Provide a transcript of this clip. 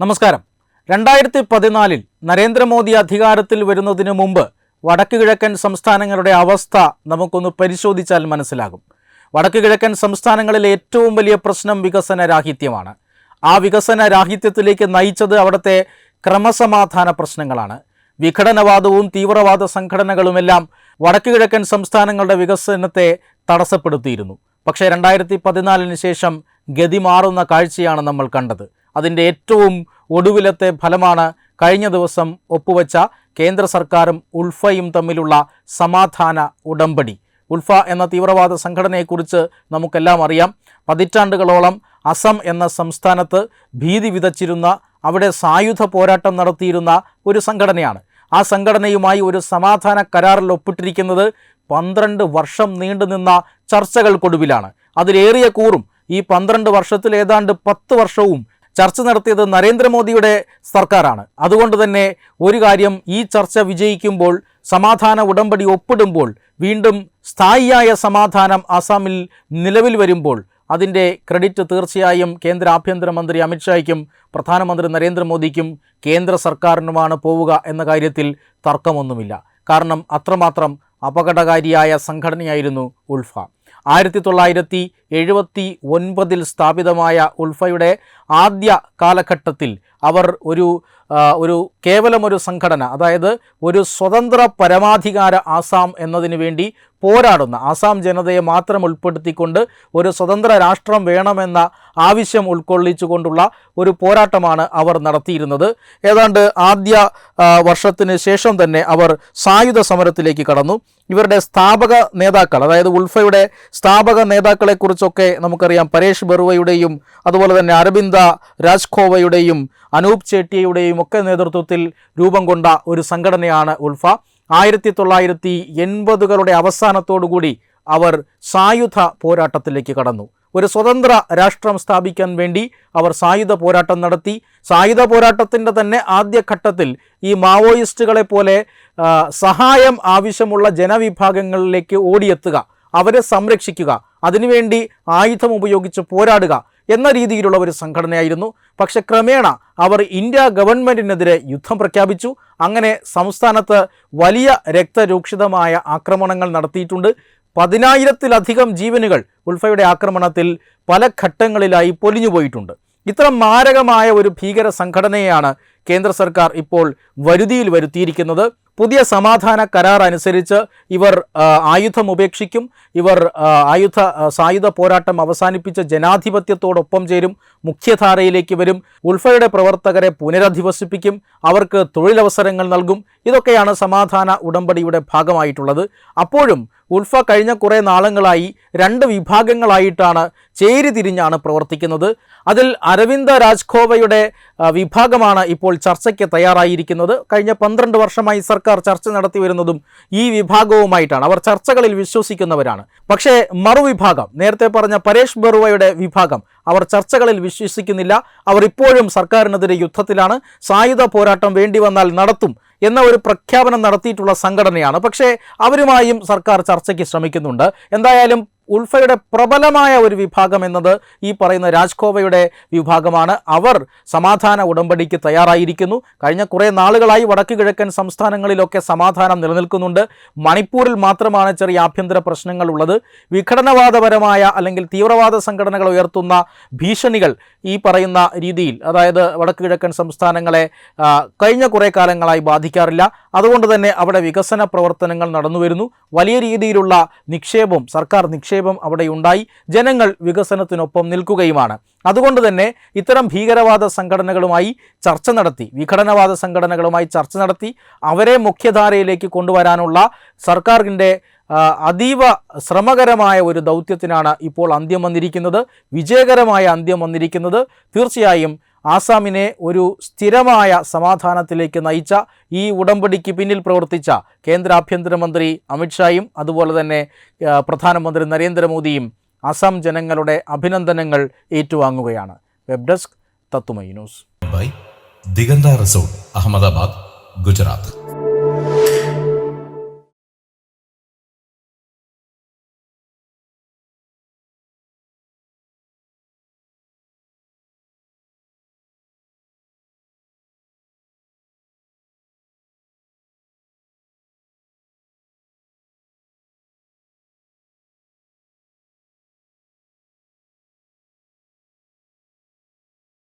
നമസ്കാരം. രണ്ടായിരത്തി പതിനാലിൽ നരേന്ദ്രമോദി അധികാരത്തിൽ വരുന്നതിന് മുമ്പ് വടക്ക് കിഴക്കൻ സംസ്ഥാനങ്ങളുടെ അവസ്ഥ നമുക്കൊന്ന് പരിശോധിച്ചാൽ മനസ്സിലാകും. വടക്ക് കിഴക്കൻ സംസ്ഥാനങ്ങളിലെ ഏറ്റവും വലിയ പ്രശ്നം വികസന രാഹിത്യമാണ്. ആ വികസന രാഹിത്യത്തിലേക്ക് നയിച്ചത് അവിടുത്തെ ക്രമസമാധാന പ്രശ്നങ്ങളാണ്. വിഘടനവാദവും തീവ്രവാദ സംഘടനകളുമെല്ലാം വടക്ക് കിഴക്കൻ സംസ്ഥാനങ്ങളുടെ വികസനത്തെ തടസ്സപ്പെടുത്തിയിരുന്നു. പക്ഷേ രണ്ടായിരത്തി പതിനാലിന് ശേഷം ഗതി മാറുന്ന കാഴ്ചയാണ് നമ്മൾ കണ്ടത്. അതിന്റെ ഏറ്റവും ഒടുവിലത്തെ ഫലമാണ് കഴിഞ്ഞ ദിവസം ഒപ്പുവെച്ച കേന്ദ്ര സർക്കാരും ഉൾഫയും തമ്മിലുള്ള സമാധാന ഉടമ്പടി. ഉൾഫ എന്ന തീവ്രവാദ സംഘടനയെക്കുറിച്ച് നമുക്കെല്ലാം അറിയാം. പതിറ്റാണ്ടുകളോളം അസം എന്ന സംസ്ഥാനത്ത് ഭീതി വിതച്ചിരുന്ന അവിടെ സായുധ പോരാട്ടം നടത്തിയിരുന്ന ഒരു സംഘടനയാണ്. ആ സംഘടനയുമായി ഒരു സമാധാന കരാറിൽ ഒപ്പിട്ടിരിക്കുന്നത് പന്ത്രണ്ട് വർഷം നീണ്ടുനിന്ന ചർച്ചകൾക്കൊടുവിലാണ്. അതിലേറിയ കൂറും ഈ പന്ത്രണ്ട് വർഷത്തിൽ ഏതാണ്ട് പത്ത് വർഷവും ചർച്ച നടത്തിയത് നരേന്ദ്രമോദിയുടെ സർക്കാരാണ്. അതുകൊണ്ട് തന്നെ ഒരു കാര്യം ഈ ചർച്ച വിജയിക്കുമ്പോൾ സമാധാന ഉടമ്പടി ഒപ്പിടുമ്പോൾ വീണ്ടും സ്ഥായിയായ സമാധാനം ആസാമിൽ നിലവിൽ വരുമ്പോൾ അതിന്റെ ക്രെഡിറ്റ് തീർച്ചയായും കേന്ദ്ര ആഭ്യന്തരമന്ത്രി അമിത്ഷായ്ക്കും പ്രധാനമന്ത്രി നരേന്ദ്രമോദിക്കും കേന്ദ്ര സർക്കാരിനുമാണ് പോവുക എന്ന കാര്യത്തിൽ തർക്കമൊന്നുമില്ല. കാരണം അത്രമാത്രം അപകടകാരിയായ സംഘടനയായിരുന്നു ഉൾഫ ആയിരത്തി തൊള്ളായിരത്തി എഴുപത്തി ഒൻപതിൽ സ്ഥാപിതമായ ഉൾഫയുടെ ആദ്യ കാലഘട്ടത്തിൽ അവർ ഒരു ഒരു കേവലം ഒരു സംഘടന അതായത് ഒരു സ്വതന്ത്ര പരമാധികാര ആസാം എന്നതിന് വേണ്ടി പോരാടുന്ന ആസാം ജനതയെ മാത്രം ഉൾപ്പെടുത്തിക്കൊണ്ട് ഒരു സ്വതന്ത്ര രാഷ്ട്രം വേണമെന്ന ആവശ്യം ഉൾക്കൊള്ളിച്ചുകൊണ്ടുള്ള ഒരു പോരാട്ടമാണ് അവർ നടത്തിയിരുന്നത്. ഏതാണ്ട് ആദ്യ വർഷത്തിന് ശേഷം തന്നെ അവർ സായുധ സമരത്തിലേക്ക് കടന്നു. ഇവരുടെ സ്ഥാപക നേതാക്കൾ അതായത് ഉൾഫയുടെ സ്ഥാപക നേതാക്കളെക്കുറിച്ചൊക്കെ നമുക്കറിയാം. പരേഷ് ബറുവയുടെയും അതുപോലെ തന്നെ അരവിന്ദ രാജ്കോവയുടെയും അനൂപ് ചേട്ടിയയുടെയും ഒക്കെ നേതൃത്വത്തിൽ രൂപം കൊണ്ട ഒരു സംഘടനയാണ് ഉൾഫ ആയിരത്തി തൊള്ളായിരത്തി എൺപതുകളുടെ അവസാനത്തോടുകൂടി അവർ സായുധ പോരാട്ടത്തിലേക്ക് കടന്നു. ഒരു സ്വതന്ത്ര രാഷ്ട്രം സ്ഥാപിക്കാൻ വേണ്ടി അവർ സായുധ പോരാട്ടം നടത്തി. സായുധ പോരാട്ടത്തിന്റെ തന്നെ ആദ്യഘട്ടത്തിൽ ഈ മാവോയിസ്റ്റുകളെ പോലെ സഹായം ആവശ്യമുള്ള ജനവിഭാഗങ്ങളിലേക്ക് ഓടിയെത്തുക. അവരെ സംരക്ഷിക്കുക. അതിനുവേണ്ടി ആയുധം ഉപയോഗിച്ച് പോരാടുക എന്ന രീതിയിലുള്ള ഒരു സംഘടനയായിരുന്നു. പക്ഷെ ക്രമേണ അവർ ഇന്ത്യ ഗവൺമെന്റിനെതിരെ യുദ്ധം പ്രഖ്യാപിച്ചു. അങ്ങനെ സംസ്ഥാനത്ത് വലിയ രക്തരൂക്ഷിതമായ ആക്രമണങ്ങൾ നടത്തിയിട്ടുണ്ട്. പതിനായിരത്തിലധികം ജീവനുകൾ ഉൾഫയുടെ ആക്രമണത്തിൽ പല ഘട്ടങ്ങളിലായി പൊലിഞ്ഞുപോയിട്ടുണ്ട്. ഇത്ര മാരകമായ ഒരു ഭീകര സംഘടനയെയാണ് കേന്ദ്ര സർക്കാർ ഇപ്പോൾ വരുതിയിൽ വരുത്തിയിരിക്കുന്നത്. പുതിയ സമാധാന കരാർ അനുസരിച്ച് ഇവർ ആയുധം ഉപേക്ഷിക്കും. ഇവർ ആയുധ സായുധ പോരാട്ടം അവസാനിപ്പിച്ച ജനാധിപത്യത്തോടൊപ്പം ചേരും. മുഖ്യധാരയിലേക്ക് വരും. ഉൾഫയുടെ പ്രവർത്തകരെ പുനരധിവസിപ്പിക്കും. അവർക്ക് തൊഴിലവസരങ്ങൾ നൽകും. ഇതൊക്കെയാണ് സമാധാന ഉടമ്പടിയുടെ ഭാഗമായിട്ടുള്ളത്. അപ്പോഴും ഉൾഫ കഴിഞ്ഞ കുറേ നാളുകളായി രണ്ട് വിഭാഗങ്ങളായിട്ടാണ് ചേരിതിരിഞ്ഞാണ് പ്രവർത്തിക്കുന്നത്. അതിൽ അരവിന്ദ രാജ്ഖോവയുടെ വിഭാഗമാണ് ഇപ്പോൾ ചർച്ചയ്ക്ക് തയ്യാറായിരിക്കുന്നത് കഴിഞ്ഞ പന്ത്രണ്ട് വർഷമായി സർക്കാർ ചർച്ച നടത്തി വരുന്നതും ഈ വിഭാഗവുമായിട്ടാണ്. അവർ ചർച്ചകളിൽ വിശ്വസിക്കുന്നവരാണ്. പക്ഷേ മറുവിഭാഗം നേരത്തെ പറഞ്ഞ പരേഷ് ബറുവയുടെ വിഭാഗം അവർ ചർച്ചകളിൽ വിശ്വസിക്കുന്നില്ല. അവർ ഇപ്പോഴും സർക്കാരിനെതിരെ യുദ്ധത്തിലാണ്. സായുധ പോരാട്ടം വേണ്ടി വന്നാൽ നടത്തും എന്ന ഒരു പ്രഖ്യാപനം നടത്തിയിട്ടുള്ള സംഘടനയാണ്. പക്ഷേ അവരുമായും സർക്കാർ ചർച്ചയ്ക്ക് ശ്രമിക്കുന്നുണ്ട്. എന്തായാലും ഉൾഫയുടെ പ്രബലമായ ഒരു വിഭാഗം എന്നത് ഈ പറയുന്ന രാജ്കോവയുടെ വിഭാഗമാണ്. അവർ സമാധാന ഉടമ്പടിക്ക് തയ്യാറായിരിക്കുന്നു. കഴിഞ്ഞ കുറേ നാളുകളായി വടക്ക് കിഴക്കൻ സംസ്ഥാനങ്ങളിലൊക്കെ സമാധാനം നിലനിൽക്കുന്നുണ്ട്. മണിപ്പൂരിൽ മാത്രമാണ് ചെറിയ ആഭ്യന്തര പ്രശ്നങ്ങൾ ഉള്ളത് വിഘടനവാദപരമായ അല്ലെങ്കിൽ തീവ്രവാദ സംഘടനകൾ ഉയർത്തുന്ന ഭീഷണികൾ ഈ പറയുന്ന രീതിയിൽ അതായത് വടക്ക് കിഴക്കൻ സംസ്ഥാനങ്ങളെ കഴിഞ്ഞ കുറേ കാലങ്ങളായി ബാധിക്കാറില്ല. അതുകൊണ്ട് തന്നെ അവിടെ വികസന പ്രവർത്തനങ്ങൾ നടന്നു വരുന്നു വലിയ രീതിയിലുള്ള നിക്ഷേപം സർക്കാർ നിക്ഷേപം അവിടെ ഉണ്ടായി ജനങ്ങൾ വികസനത്തിനൊപ്പം നിൽക്കുകയുമാണ്. അതുകൊണ്ട് തന്നെ ഇത്തരം ഭീകരവാദ സംഘടനകളുമായി ചർച്ച നടത്തി വിഘടനവാദ സംഘടനകളുമായി ചർച്ച നടത്തി അവരെ മുഖ്യധാരയിലേക്ക് കൊണ്ടുവരാനുള്ള സർക്കാരിന്റെ അതീവ ശ്രമകരമായ ഒരു ദൗത്യത്തിനാണ് ഇപ്പോൾ അന്ത്യം വന്നിരിക്കുന്നത്. വിജയകരമായ അന്ത്യം വന്നിരിക്കുന്നത്. തീർച്ചയായും ആസാമിനെ ഒരു സ്ഥിരമായ സമാധാനത്തിലേക്ക് നയിച്ച ഈ ഉടമ്പടിക്ക് പിന്നിൽ പ്രവർത്തിച്ച കേന്ദ്ര ആഭ്യന്തരമന്ത്രി അമിത്ഷായും അതുപോലെ തന്നെ പ്രധാനമന്ത്രി നരേന്ദ്രമോദിയും അസം ജനങ്ങളുടെ അഭിനന്ദനങ്ങൾ ഏറ്റുവാങ്ങുകയാണ്. വെബ് ഡെസ്ക് തത്തുമൈ news. By Diganta resort Ahmedabad Gujarat.